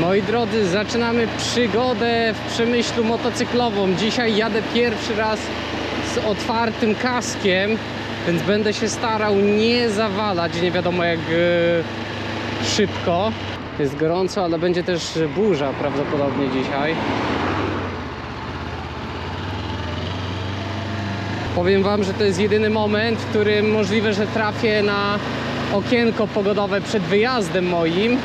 Moi drodzy, zaczynamy przygodę w przemyślu motocyklową. Dzisiaj jadę pierwszy raz z otwartym kaskiem, więc będę się starał nie zawalać, nie wiadomo jak e, szybko. Jest gorąco, ale będzie też burza prawdopodobnie dzisiaj. Powiem Wam, że to jest jedyny moment, w którym możliwe, że trafię na okienko pogodowe przed wyjazdem moim.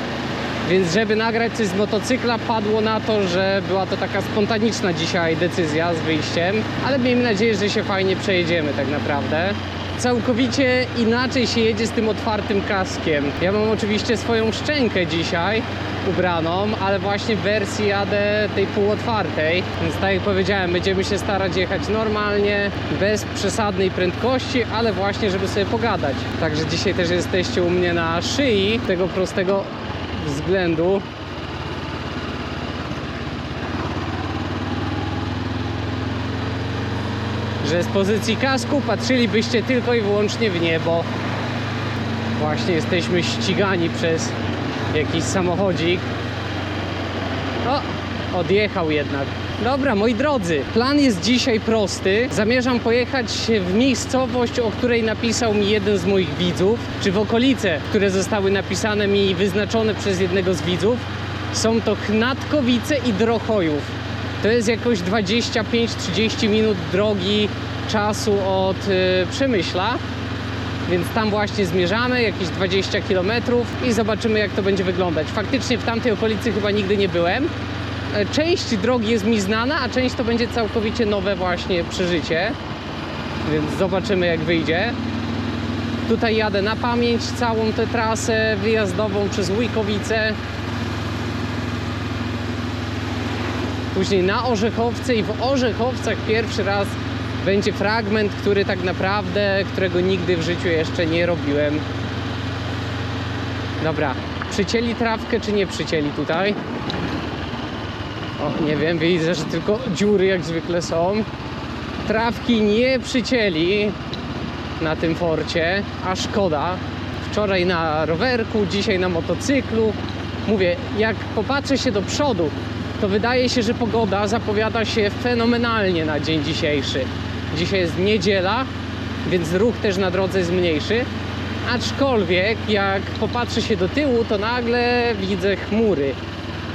Więc żeby nagrać coś z motocykla, padło na to, że była to taka spontaniczna dzisiaj decyzja z wyjściem, ale miejmy nadzieję, że się fajnie przejedziemy tak naprawdę. Całkowicie inaczej się jedzie z tym otwartym kaskiem. Ja mam oczywiście swoją szczękę dzisiaj ubraną, ale właśnie w wersji jadę tej półotwartej. Więc tak jak powiedziałem, będziemy się starać jechać normalnie, bez przesadnej prędkości, ale właśnie żeby sobie pogadać. Także dzisiaj też jesteście u mnie na szyi tego prostego względu, że z pozycji kasku patrzylibyście tylko i wyłącznie w niebo. Właśnie jesteśmy ścigani przez jakiś samochodzik. O, odjechał jednak. Dobra, moi drodzy, plan jest dzisiaj prosty. Zamierzam pojechać w miejscowość, o której napisał mi jeden z moich widzów, czy w okolice, które zostały napisane mi i wyznaczone przez jednego z widzów. Są to Knatkowice i Drochojów. To jest jakoś 25-30 minut drogi czasu od y, Przemyśla. Więc tam właśnie zmierzamy, jakieś 20 km i zobaczymy jak to będzie wyglądać. Faktycznie w tamtej okolicy chyba nigdy nie byłem. E, Część drogi jest mi znana, a część to będzie całkowicie nowe właśnie przeżycie. Więc zobaczymy jak wyjdzie. Tutaj jadę na pamięć całą tę trasę wyjazdową przez Łujkowice. Później na Orzechowce i w Orzechowcach pierwszy raz będzie fragment, który tak naprawdę, którego nigdy w życiu jeszcze nie robiłem. Dobra, przycięli trawkę czy nie przycięli tutaj? O, nie wiem, widzę, że tylko dziury jak zwykle są. Trawki nie przycięli na tym forcie, a szkoda. Wczoraj na rowerku, dzisiaj na motocyklu. Mówię, jak popatrzę się do przodu, to wydaje się, że pogoda zapowiada się fenomenalnie na dzień dzisiejszy. Dzisiaj jest niedziela, więc ruch też na drodze jest mniejszy. Aczkolwiek, jak popatrzę się do tyłu, to nagle widzę chmury.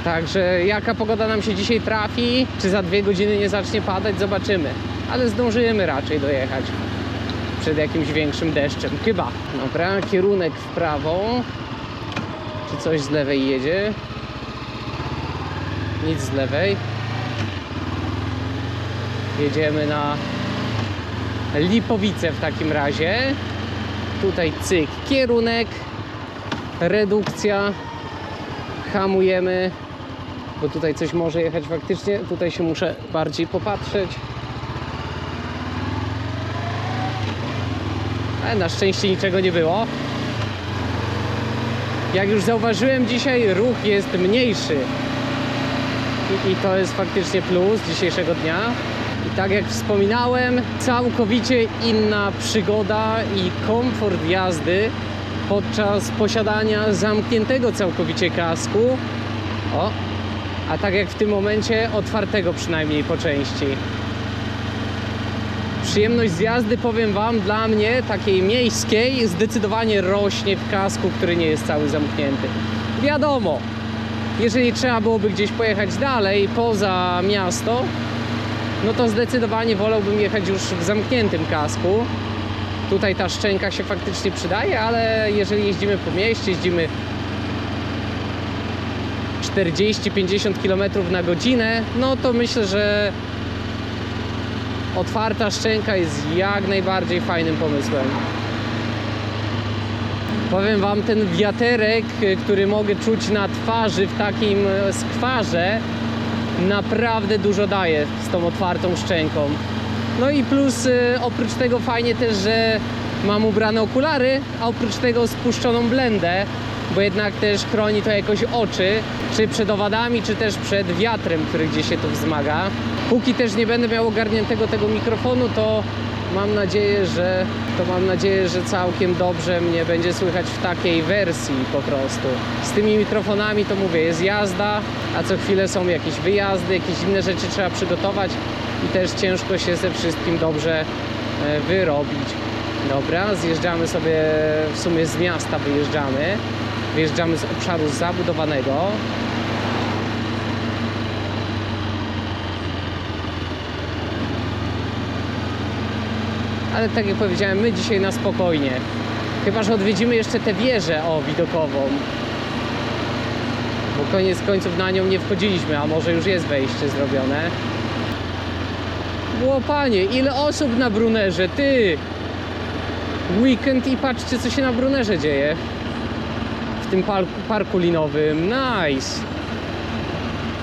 Także jaka pogoda nam się dzisiaj trafi, czy za dwie godziny nie zacznie padać, zobaczymy. Ale zdążymy raczej dojechać przed jakimś większym deszczem. Chyba. Dobra, kierunek w prawo. Czy coś z lewej jedzie? Nic z lewej. Jedziemy na Lipowice w takim razie. Tutaj cyk, kierunek, redukcja, hamujemy, bo tutaj coś może jechać faktycznie. Tutaj się muszę bardziej popatrzeć. Ale na szczęście niczego nie było. Jak już zauważyłem, dzisiaj ruch jest mniejszy. I, I to jest faktycznie plus dzisiejszego dnia. I tak jak wspominałem, całkowicie inna przygoda i komfort jazdy podczas posiadania zamkniętego całkowicie kasku. O, a tak jak w tym momencie otwartego przynajmniej po części. Przyjemność z jazdy, powiem Wam, dla mnie, takiej miejskiej, zdecydowanie rośnie w kasku, który nie jest cały zamknięty. Wiadomo, jeżeli trzeba byłoby gdzieś pojechać dalej, poza miasto, no to zdecydowanie wolałbym jechać już w zamkniętym kasku. Tutaj ta szczęka się faktycznie przydaje, ale jeżeli jeździmy po mieście, jeździmy 40-50 km na godzinę, no to myślę, że otwarta szczęka jest jak najbardziej fajnym pomysłem. Powiem Wam, ten wiaterek, który mogę czuć na twarzy w takim e, skwarze, naprawdę dużo daje z tą otwartą szczęką. No i plus y, oprócz tego fajnie też, że mam ubrane okulary, a oprócz tego spuszczoną blendę, bo jednak też chroni to jakoś oczy, czy przed owadami, czy też przed wiatrem, który gdzieś się tu wzmaga. Póki też nie będę miał ogarniętego tego mikrofonu, to mam nadzieję, że to mam nadzieję, że całkiem dobrze mnie będzie słychać w takiej wersji po prostu. Z tymi mikrofonami to mówię, jest jazda, a co chwilę są jakieś wyjazdy, jakieś inne rzeczy trzeba przygotować i też ciężko się ze wszystkim dobrze e, wyrobić. Dobra, zjeżdżamy sobie w sumie z miasta wyjeżdżamy. Wyjeżdżamy z obszaru zabudowanego. Ale tak jak powiedziałem, my dzisiaj na spokojnie. Chyba, że odwiedzimy jeszcze tę wieżę o widokową. Bo koniec końców na nią nie wchodziliśmy, a może już jest wejście zrobione. Było panie, ile osób na Brunerze, ty! Weekend i patrzcie co się na Brunerze dzieje. Tym parku, parku linowym. Nice!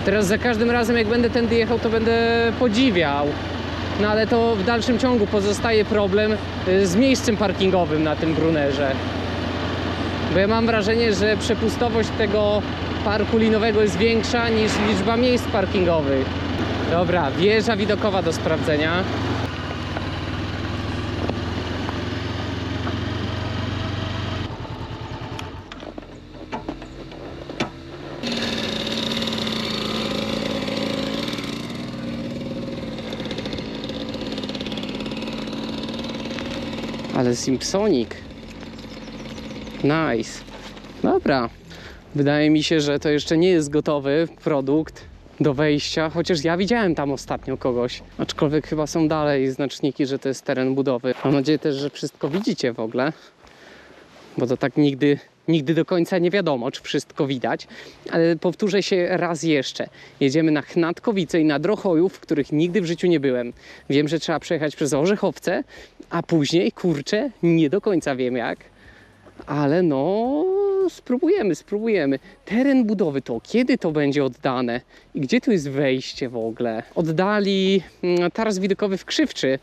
Teraz za każdym razem jak będę tędy jechał, to będę podziwiał. No ale to w dalszym ciągu pozostaje problem y, z miejscem parkingowym na tym Brunerze. Bo ja mam wrażenie, że przepustowość tego parku linowego jest większa niż liczba miejsc parkingowych. Dobra, wieża widokowa do sprawdzenia. Ale Simpsonik. Nice. Dobra. Wydaje mi się, że to jeszcze nie jest gotowy produkt do wejścia, chociaż ja widziałem tam ostatnio kogoś. Aczkolwiek chyba są dalej znaczniki, że to jest teren budowy. Mam nadzieję też, że wszystko widzicie w ogóle, bo to tak nigdy, nigdy do końca nie wiadomo, czy wszystko widać. Ale powtórzę się raz jeszcze. Jedziemy na Chnatkowice i na Drochojów, w których nigdy w życiu nie byłem. Wiem, że trzeba przejechać przez Orzechowce, a później, kurczę, nie do końca wiem jak. Ale no, spróbujemy, spróbujemy. Teren budowy to, kiedy to będzie oddane i gdzie tu jest wejście w ogóle? Oddali mm, taras widokowy w Krzywczy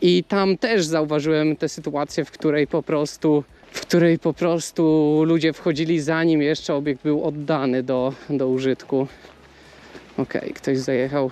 i tam też zauważyłem tę sytuację, w której po prostu w której po prostu ludzie wchodzili zanim jeszcze obiekt był oddany do, do użytku. Okej, ktoś zajechał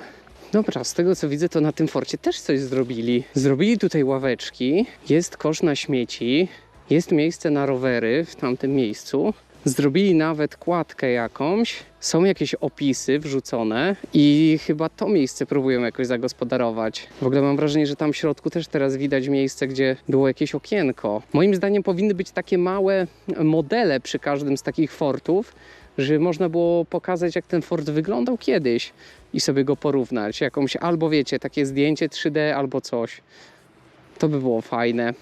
Dobra, z tego co widzę, to na tym forcie też coś zrobili. Zrobili tutaj ławeczki, jest kosz na śmieci, jest miejsce na rowery w tamtym miejscu. Zrobili nawet kładkę jakąś, są jakieś opisy wrzucone i chyba to miejsce próbują jakoś zagospodarować. W ogóle mam wrażenie, że tam w środku też teraz widać miejsce, gdzie było jakieś okienko. Moim zdaniem powinny być takie małe modele przy każdym z takich fortów, że można było pokazać, jak ten fort wyglądał kiedyś i sobie go porównać. Jakąś albo wiecie, takie zdjęcie 3D albo coś. To by było fajne.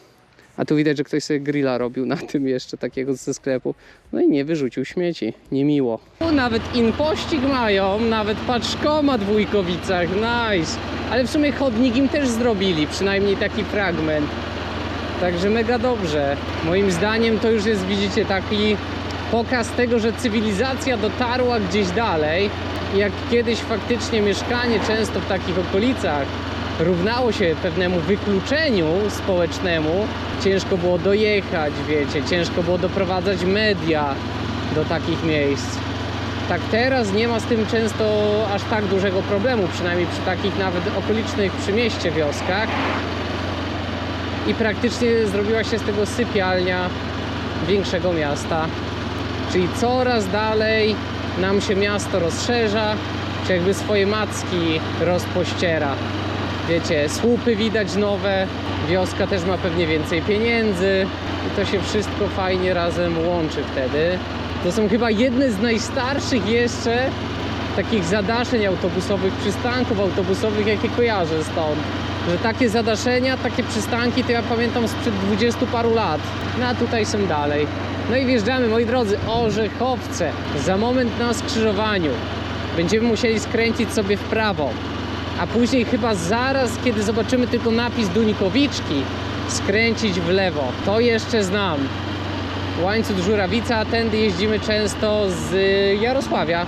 A tu widać, że ktoś sobie grilla robił na tym jeszcze takiego ze sklepu. No i nie wyrzucił śmieci. Niemiło. Nawet inpościg mają, nawet paczkoma w Wujkowicach. Nice. Ale w sumie chodnik im też zrobili, przynajmniej taki fragment. Także mega dobrze. Moim zdaniem to już jest, widzicie, taki pokaz tego, że cywilizacja dotarła gdzieś dalej. Jak kiedyś faktycznie mieszkanie często w takich okolicach równało się pewnemu wykluczeniu społecznemu, ciężko było dojechać, wiecie, ciężko było doprowadzać media do takich miejsc. Tak teraz nie ma z tym często aż tak dużego problemu, przynajmniej przy takich nawet okolicznych przy mieście wioskach. I praktycznie zrobiła się z tego sypialnia większego miasta. Czyli coraz dalej nam się miasto rozszerza, czy jakby swoje macki rozpościera. Wiecie, słupy widać nowe, wioska też ma pewnie więcej pieniędzy i to się wszystko fajnie razem łączy wtedy. To są chyba jedne z najstarszych jeszcze takich zadaszeń autobusowych, przystanków autobusowych, jakie kojarzę stąd. Że takie zadaszenia, takie przystanki to ja pamiętam sprzed 20 paru lat. No a tutaj są dalej. No i wjeżdżamy, moi drodzy, Orzechowce. Za moment na skrzyżowaniu będziemy musieli skręcić sobie w prawo. A później chyba zaraz, kiedy zobaczymy tylko napis Dunikowiczki, skręcić w lewo. To jeszcze znam. Łańcuch Żurawica, tędy jeździmy często z Jarosławia.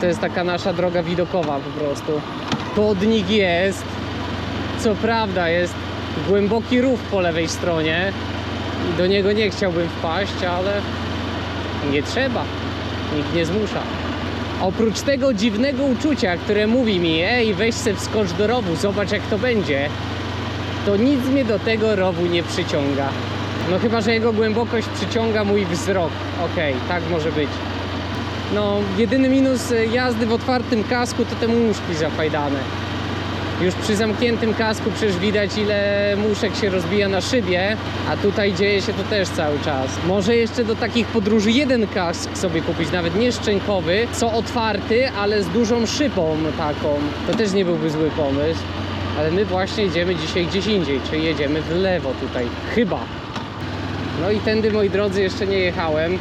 To jest taka nasza droga widokowa po prostu. Podnik jest. Co prawda jest głęboki rów po lewej stronie i do niego nie chciałbym wpaść, ale nie trzeba. Nikt nie zmusza. Oprócz tego dziwnego uczucia, które mówi mi, ej, weź se wskocz do rowu, zobacz jak to będzie, to nic mnie do tego rowu nie przyciąga. No chyba, że jego głębokość przyciąga mój wzrok. Okej, tak może być. No, jedyny minus jazdy w otwartym kasku to te muszki zafajdane. Już przy zamkniętym kasku przecież widać ile muszek się rozbija na szybie, a tutaj dzieje się to też cały czas. Może jeszcze do takich podróży jeden kask sobie kupić, nawet nie szczękowy, co otwarty, ale z dużą szybą taką. To też nie byłby zły pomysł. Ale my właśnie idziemy dzisiaj gdzieś indziej, czyli jedziemy w lewo tutaj. Chyba. No i tędy, moi drodzy, jeszcze nie jechałem.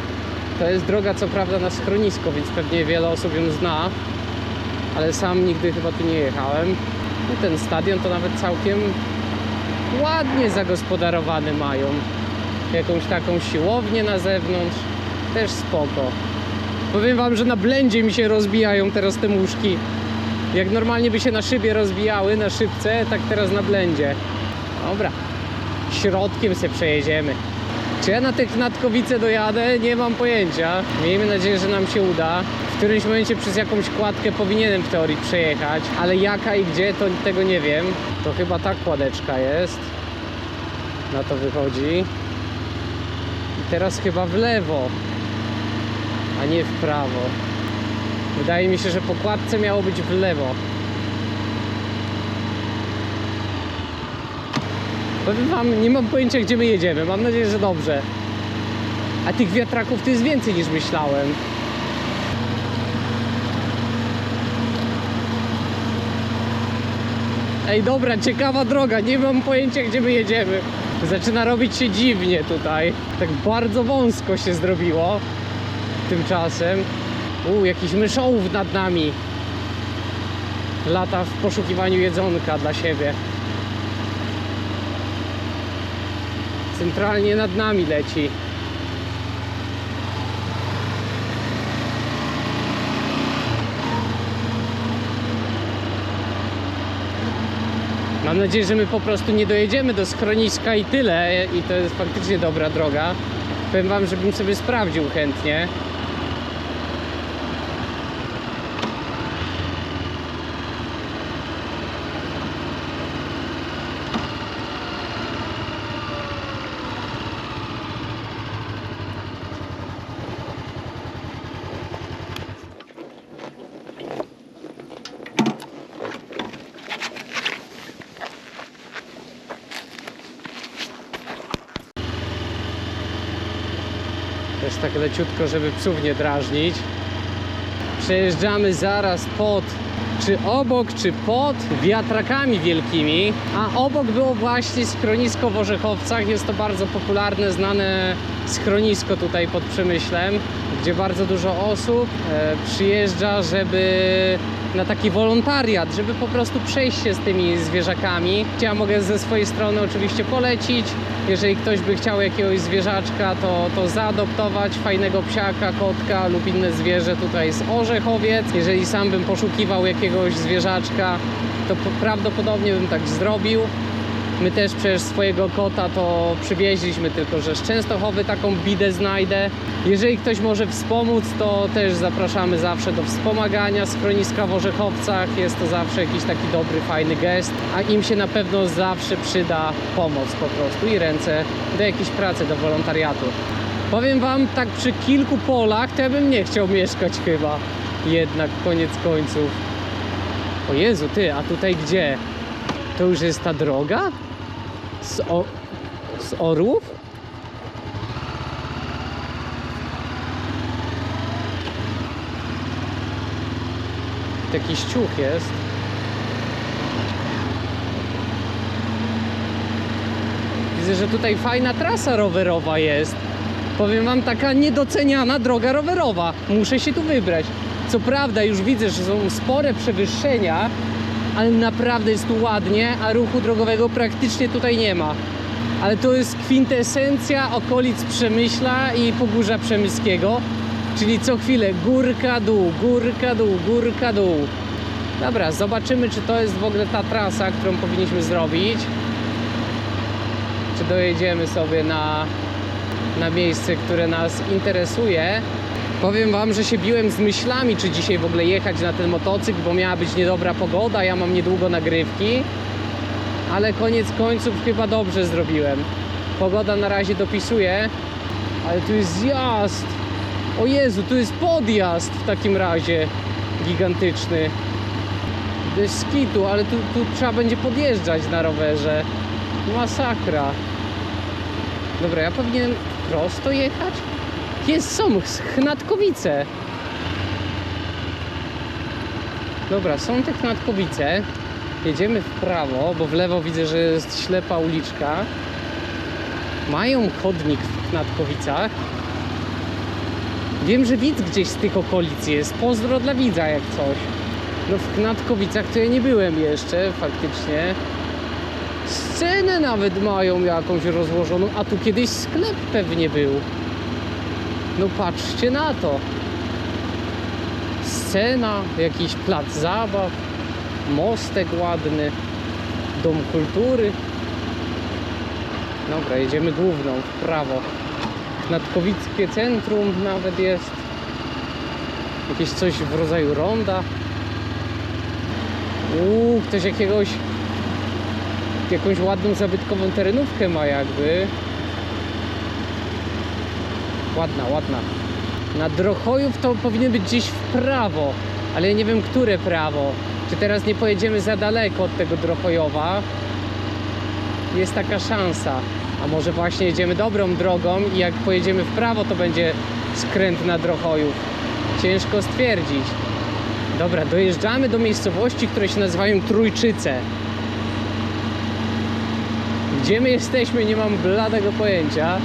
To jest droga, co prawda, na schronisko, więc pewnie wiele osób ją zna, ale sam nigdy chyba tu nie jechałem. No, ten stadion to nawet całkiem ładnie zagospodarowany mają. Jakąś taką siłownię na zewnątrz, też spoko. Powiem wam, że na blędzie mi się rozbijają teraz te muszki. Jak normalnie by się na szybie rozbijały, na szybce, tak teraz na blędzie. Dobra, środkiem się przejedziemy. Czy ja na te Knatkowice dojadę? Nie mam pojęcia. Miejmy nadzieję, że nam się uda. Którymś momencie przez jakąś kładkę powinienem w teorii przejechać, ale jaka i gdzie, to tego nie wiem. To chyba ta kładeczka jest. Na to wychodzi. I teraz chyba w lewo, a nie w prawo. Wydaje mi się, że po kładce miało być w lewo. Powiem wam, nie mam pojęcia gdzie my jedziemy. Mam nadzieję, że dobrze. A tych wiatraków to jest więcej niż myślałem. Ej, dobra, ciekawa droga. Nie mam pojęcia gdzie my jedziemy. Zaczyna robić się dziwnie tutaj. Tak bardzo wąsko się zrobiło. Tymczasem. U, jakiś myszołów nad nami. Lata w poszukiwaniu jedzonka dla siebie. Centralnie nad nami leci. Mam nadzieję, że my po prostu nie dojedziemy do schroniska i tyle. I to jest faktycznie dobra droga. Powiem wam, żebym sobie sprawdził chętnie. Tak leciutko, żeby psów nie drażnić. Przejeżdżamy zaraz pod, czy obok, czy pod wiatrakami wielkimi. A obok było właśnie schronisko w Orzechowcach. Jest to bardzo popularne, znane schronisko tutaj pod Przemyślem, gdzie bardzo dużo osób e, przyjeżdża, żeby na taki wolontariat, żeby po prostu przejść się z tymi zwierzakami. Ja mogę ze swojej strony oczywiście polecić. Jeżeli ktoś by chciał jakiegoś zwierzaczka, to, to zaadoptować fajnego psiaka, kotka lub inne zwierzę tutaj z Orzechowiec. Jeżeli sam bym poszukiwał jakiegoś zwierzaczka, to prawdopodobnie bym tak zrobił. My też przecież swojego kota to przywieźliśmy, tylko że z Częstochowy taką bidę znajdę. Jeżeli ktoś może wspomóc, to też zapraszamy zawsze do wspomagania schroniska w Orzechowcach. Jest to zawsze jakiś taki dobry, fajny gest, a im się na pewno zawsze przyda pomoc po prostu i ręce do jakiejś pracy, do wolontariatu. Powiem wam, tak przy kilku polach to ja bym nie chciał mieszkać chyba. Jednak koniec końców. O Jezu, ty, a tutaj gdzie? To już jest ta droga? Z, o, z orłów? Taki ściuch jest. Widzę, że tutaj fajna trasa rowerowa jest. Powiem wam, taka niedoceniana droga rowerowa. Muszę się tu wybrać. Co prawda, już widzę, że są spore przewyższenia, ale naprawdę jest tu ładnie, a ruchu drogowego praktycznie tutaj nie ma. Ale to jest kwintesencja okolic Przemyśla i Pogórza Przemyskiego, czyli co chwilę górka, dół, górka, dół, górka, dół. Dobra, zobaczymy, czy to jest w ogóle ta trasa, którą powinniśmy zrobić. Czy dojedziemy sobie na, na miejsce, które nas interesuje. Powiem wam, że się biłem z myślami, czy dzisiaj w ogóle jechać na ten motocykl, bo miała być niedobra pogoda, ja mam niedługo nagrywki. ale koniec końców chyba dobrze zrobiłem. Pogoda na razie dopisuje, ale tu jest zjazd. O Jezu, tu jest podjazd w takim razie gigantyczny. Bez skitu, ale tu, tu trzeba będzie podjeżdżać na rowerze. Masakra. Dobra, ja powinienem prosto jechać? Jest, są Chnatkowice. Dobra, są te Chnatkowice. Jedziemy w prawo, bo w lewo widzę, że jest ślepa uliczka. Mają chodnik w Knatkowicach. Wiem, że widz gdzieś z tych okolic jest. Pozdro dla widza jak coś. No w Knatkowicach to ja nie byłem jeszcze, faktycznie. Scenę nawet mają jakąś rozłożoną, a tu kiedyś sklep pewnie był. No patrzcie na to. Scena, jakiś plac zabaw, mostek ładny, dom kultury. Dobra, jedziemy główną, w prawo. Nadkowickie centrum nawet jest. Jakieś coś w rodzaju ronda. Uuu, ktoś jakiegoś jakąś ładną zabytkową terenówkę ma jakby. Ładna, ładna. Na Drochojów to powinien być gdzieś w prawo, ale nie wiem, które prawo. Czy teraz nie pojedziemy za daleko od tego Drochojowa? Jest taka szansa. A może właśnie jedziemy dobrą drogą i jak pojedziemy w prawo, to będzie skręt na Drochojów. Ciężko stwierdzić. Dobra, dojeżdżamy do miejscowości, które się nazywają Trójczyce. Gdzie my jesteśmy, nie mam bladego pojęcia.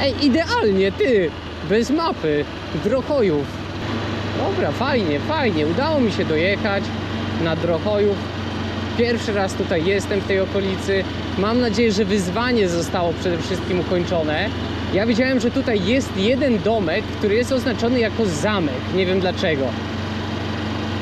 Ej, idealnie, ty! Bez mapy, Drochojów. Dobra, fajnie, fajnie. Udało mi się dojechać na Drochojów. Pierwszy raz tutaj jestem w tej okolicy. Mam nadzieję, że wyzwanie zostało przede wszystkim ukończone. Ja wiedziałem, że tutaj jest jeden domek, który jest oznaczony jako zamek. Nie wiem dlaczego.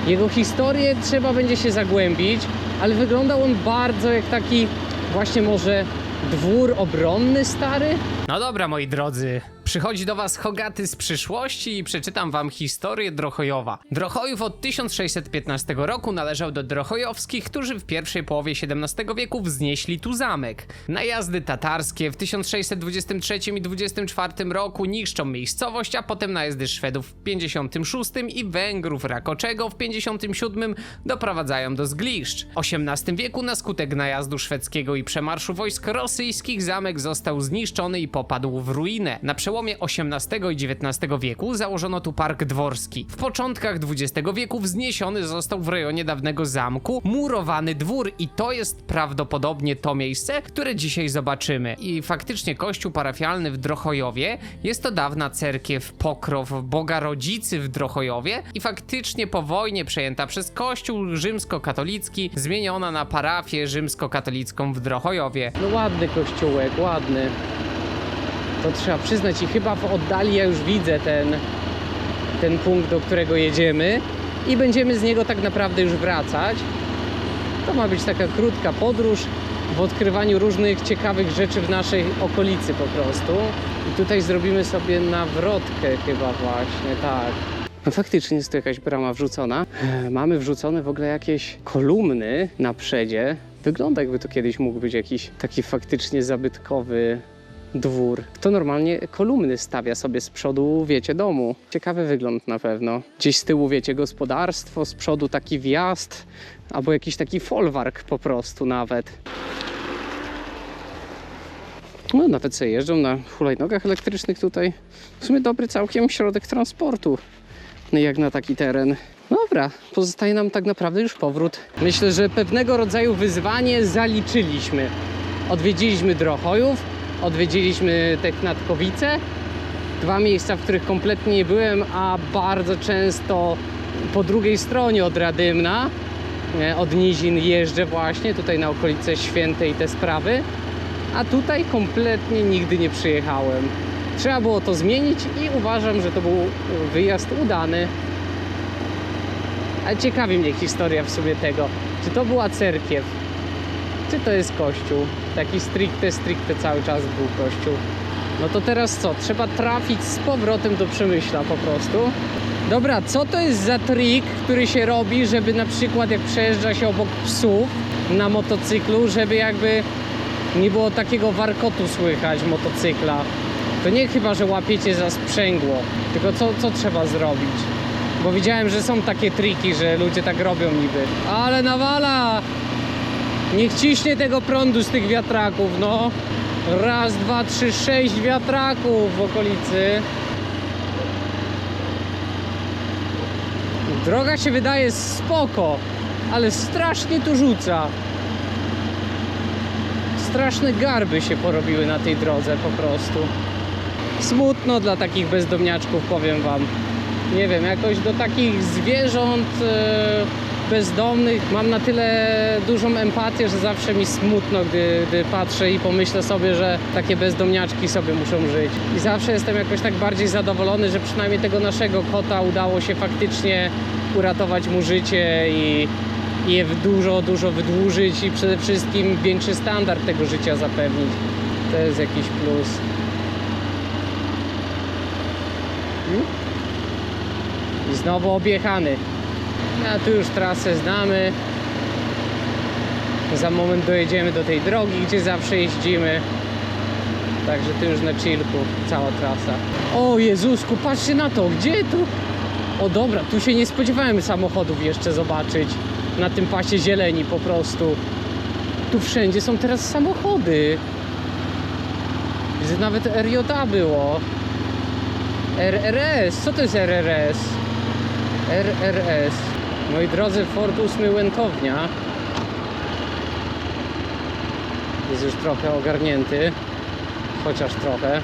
Jego historię trzeba będzie się zagłębić, ale wyglądał on bardzo jak taki właśnie może dwór obronny stary. No dobra, moi drodzy. Przychodzi do was Hogaty z przyszłości i przeczytam wam historię Drochojowa. Drochojów od 1615 roku należał do Drochojowskich, którzy w pierwszej połowie XVII wieku wznieśli tu zamek. Najazdy tatarskie w 1623 i 24 roku niszczą miejscowość, a potem najazdy Szwedów w 56 i Węgrów Rakoczego w 57 doprowadzają do zgliszcz. W XVIII wieku na skutek najazdu szwedzkiego i przemarszu wojsk rosyjskich zamek został zniszczony i popadł w ruinę. Na przełomie XVIII i XIX wieku założono tu park dworski. W początkach XX wieku wzniesiony został w rejonie dawnego zamku murowany dwór i to jest prawdopodobnie to miejsce, które dzisiaj zobaczymy. I faktycznie kościół parafialny w Drochojowie jest to dawna cerkiew Pokrow Boga Rodzicy w Drochojowie i faktycznie po wojnie przejęta przez kościół rzymskokatolicki zmieniona na parafię rzymskokatolicką w Drochojowie. No ładny kościółek, ładny. To trzeba przyznać i chyba w oddali ja już widzę ten, ten punkt, do którego jedziemy i będziemy z niego tak naprawdę już wracać. To ma być taka krótka podróż w odkrywaniu różnych ciekawych rzeczy w naszej okolicy po prostu. I tutaj zrobimy sobie nawrotkę chyba właśnie, tak. No faktycznie jest tu jakaś brama wrzucona. E, Mamy wrzucone w ogóle jakieś kolumny na przedzie. Wygląda jakby to kiedyś mógł być jakiś taki faktycznie zabytkowy dwór. To normalnie kolumny stawia sobie z przodu, wiecie, domu. Ciekawy wygląd na pewno. Gdzieś z tyłu, wiecie, gospodarstwo, z przodu taki wjazd, albo jakiś taki folwark po prostu nawet. No, nawet sobie jeżdżą na hulajnogach elektrycznych tutaj. W sumie dobry całkiem środek transportu, jak na taki teren. Dobra, pozostaje nam tak naprawdę już powrót. Myślę, że pewnego rodzaju wyzwanie zaliczyliśmy. Odwiedziliśmy Drochojów, odwiedziliśmy te Knatkowice, dwa miejsca, w których kompletnie nie byłem, a bardzo często po drugiej stronie od Radymna, od Nizin jeżdżę właśnie, tutaj na okolice Świętej i te sprawy, a tutaj kompletnie nigdy nie przyjechałem. Trzeba było to zmienić i uważam, że to był wyjazd udany. Ale ciekawi mnie historia w sumie tego, czy to była cerkiew, czy to jest kościół. Taki stricte, stricte cały czas był kościół. No to teraz co? Trzeba trafić z powrotem do Przemyśla po prostu. Dobra, co to jest za trik, który się robi, żeby na przykład jak przejeżdża się obok psów, na motocyklu, żeby jakby nie było takiego warkotu słychać motocykla. To nie chyba, że łapiecie za sprzęgło, tylko co, co trzeba zrobić? Bo widziałem, że są takie triki, że ludzie tak robią niby. Ale nawala! Niech ciśnie tego prądu z tych wiatraków, no. Raz, dwa, trzy, sześć wiatraków w okolicy. Droga się wydaje spoko, ale strasznie tu rzuca. Straszne garby się porobiły na tej drodze po prostu. Smutno dla takich bezdomniaczków, powiem wam. Nie wiem, jakoś do takich zwierząt e, bezdomnych mam na tyle dużą empatię, że zawsze mi smutno, gdy, gdy patrzę i pomyślę sobie, że takie bezdomniaczki sobie muszą żyć. I zawsze jestem jakoś tak bardziej zadowolony, że przynajmniej tego naszego kota udało się faktycznie uratować mu życie i, i je dużo, dużo wydłużyć i przede wszystkim większy standard tego życia zapewnić. To jest jakiś plus. Hmm? I znowu objechany. A tu już trasę znamy. Za moment dojedziemy do tej drogi, gdzie zawsze jeździmy. Także tu już na chillku cała trasa. O Jezusku, patrzcie na to, gdzie tu? O dobra, tu się nie spodziewałem samochodów jeszcze zobaczyć. Na tym pasie zieleni po prostu. Tu wszędzie są teraz samochody. Nawet RJA było. RRS, co to jest RRS? RRS. Moi drodzy, Ford 8 Łętownia. Jest już trochę ogarnięty. Chociaż trochę.